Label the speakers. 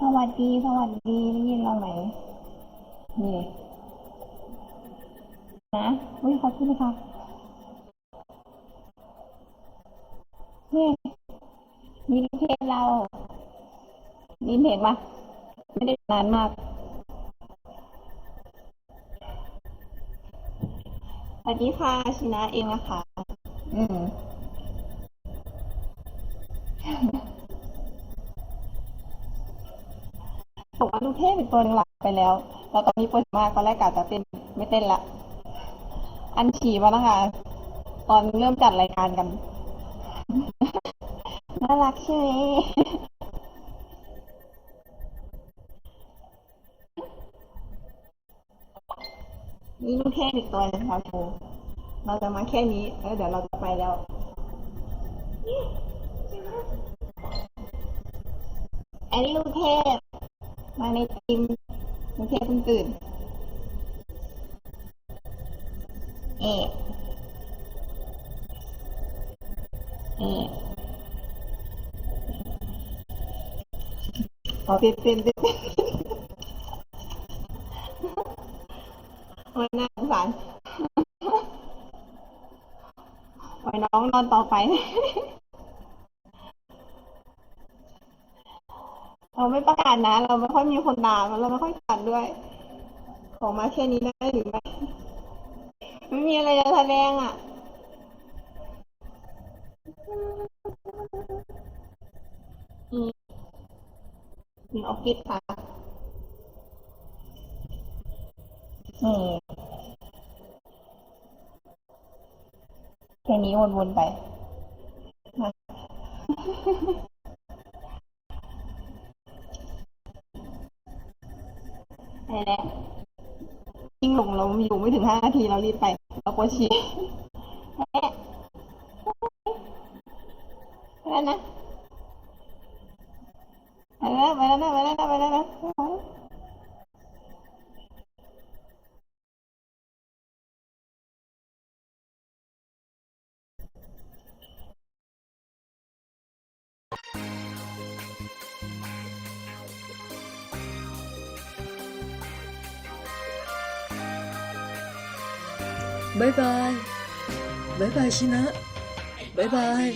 Speaker 1: สวัสดี สวัสดีได้ยินเราไหมนี่นะอุ้ยขอบคุณค่ะนี่นี่เพจเรานี่เพจปะไม่ได้นานมากสวัสดีค่ะชินะเองนะคะ อืม บอกว่าลูกเทพเป็นตัวหนึงหลักไปแล้ว แล้วตอนนี้ปวดมากตอนแรกกะจะเต้นไม่เต้นละ อันฉี่มานะคะ ตอนเริ่มจัดรายการกัน น่ารักใช่ไหมนี่ลูกเทพอีกตัวนึงค่ะครูเราจะมาแค่นี้แล้วเดี๋ยวเราจะไปแล้วอันนี้ลูกเทพ มาในทีมลูกเทพเพิ่งตื่น เอะเอะเอาเต้นเต้นเต้นโอ้ยน่าสงสารโอ้น้องนอนต่อไป เราไม่ประกาศนะ เราไม่ค่อยมีคนตามเราไม่ค่อยตัดด้วย ของมาแค่นี้ได้หรือไม่ไม่มีอะไรจะแสดงอะอืมออฟฟิศค่ะอืมแค่นี้วนๆไป ไปแล้วยิ่งหลงเราอยู่ไม่ถึงห้านาทีเรารีบไปเราปวดฉี่แม่ไปแล้วนะไปแล้วไปนะไปแล้วนะไปแล้วนะไปแล้วนะ
Speaker 2: บายบายบายบายชินะบายบาย